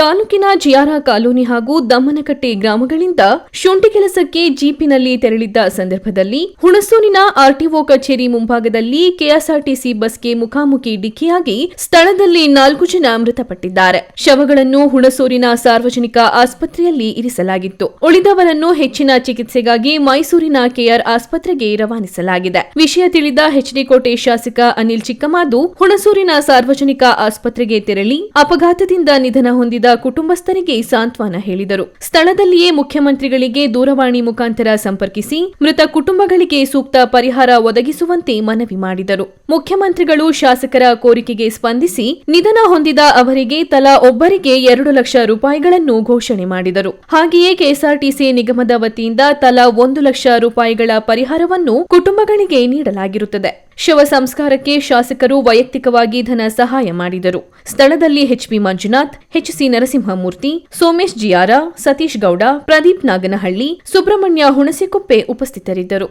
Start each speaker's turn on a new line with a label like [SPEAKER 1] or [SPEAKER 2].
[SPEAKER 1] ತಾಲೂಕಿನ ಜಿಯಾರ ಕಾಲೋನಿ ಹಾಗೂ ದಮ್ಮನಕಟ್ಟೆ ಗ್ರಾಮಗಳಿಂದ ಶುಂಠಿ ಕೆಲಸಕ್ಕೆ ಜೀಪಿನಲ್ಲಿ ತೆರಳಿದ್ದ ಸಂದರ್ಭದಲ್ಲಿ ಹುಣಸೂರಿನ ಆರ್ಟಿಒ ಕಚೇರಿ ಮುಂಭಾಗದಲ್ಲಿ ಕೆಎಸ್ಆರ್ಟಿಸಿ ಬಸ್ಗೆ ಮುಖಾಮುಖಿ ಡಿಕ್ಕಿಯಾಗಿ ಸ್ಥಳದಲ್ಲಿ ನಾಲ್ಕು ಜನ ಮೃತಪಟ್ಟಿದ್ದಾರೆ. ಶವಗಳನ್ನು ಹುಣಸೂರಿನ ಸಾರ್ವಜನಿಕ ಆಸ್ಪತ್ರೆಯಲ್ಲಿ ಇರಿಸಲಾಗಿತ್ತು. ಉಳಿದವರನ್ನು ಹೆಚ್ಚಿನ ಚಿಕಿತ್ಸೆಗಾಗಿ ಮೈಸೂರಿನ ಕೆಆರ್ ಆಸ್ಪತ್ರೆಗೆ ರವಾನಿಸಲಾಗಿದೆ. ವಿಷಯ ತಿಳಿದ ಎಚ್ಡಿ ಕೋಟೆ ಶಾಸಕ ಅನಿಲ್ ಚಿಕ್ಕಮಾದು, ಹುಣಸೂರಿನ ಸಾರ್ವಜನಿಕ ಆಸ್ಪತ್ರೆಗೆ ತೆರಳಿ ಅಪಘಾತದಿಂದ ನಿಧನ ಹೊಂದಿದ ಕುಟುಂಬಸ್ಥರಿಗೆ ಸಾಂತ್ವನ ಹೇಳಿದರು. ಸ್ಥಳದಲ್ಲಿಯೇ ಮುಖ್ಯಮಂತ್ರಿಗಳಿಗೆ ದೂರವಾಣಿ ಮುಖಾಂತರ ಸಂಪರ್ಕಿಸಿ ಮೃತ ಕುಟುಂಬಗಳಿಗೆ ಸೂಕ್ತ ಪರಿಹಾರ ಒದಗಿಸುವಂತೆ ಮನವಿ ಮಾಡಿದರು. ಮುಖ್ಯಮಂತ್ರಿಗಳು ಶಾಸಕರ ಕೋರಿಕೆಗೆ ಸ್ಪಂದಿಸಿ ನಿಧನ ಹೊಂದಿದ ಅವರಿಗೆ ತಲಾ ಒಬ್ಬರಿಗೆ ಎರಡು ಲಕ್ಷ ರೂಪಾಯಿಗಳನ್ನು ಘೋಷಣೆ ಮಾಡಿದರು. ಹಾಗೆಯೇ ಕೆಎಸ್ಆರ್ಟಿಸಿ ನಿಗಮದ ವತಿಯಿಂದ ತಲಾ ಒಂದು ಲಕ್ಷ ರೂಪಾಯಿಗಳ ಪರಿಹಾರವನ್ನು ಕುಟುಂಬಗಳಿಗೆ ನೀಡಲಾಗಿರುತ್ತದೆ. ಶವ ಸಂಸ್ಕಾರಕ್ಕೆ ಶಾಸಕರು ವೈಯಕ್ತಿಕವಾಗಿ ಧನ ಸಹಾಯ ಮಾಡಿದರು. ಸ್ಥಳದಲ್ಲಿ ಎಚ್ಪಿ ಮಂಜುನಾಥ್ ಎಚ್ಸಿ ನರಸಿಂಹಮೂರ್ತಿ, ಸೋಮೇಶ್ ಜಿಯಾರ, ಸತೀಶ್ ಗೌಡ, ಪ್ರದೀಪ್ ನಾಗನಹಳ್ಳಿ, ಸುಬ್ರಹ್ಮಣ್ಯ ಹುಣಸೆಕೊಪ್ಪೆ ಉಪಸ್ಥಿತರಿದ್ದರು.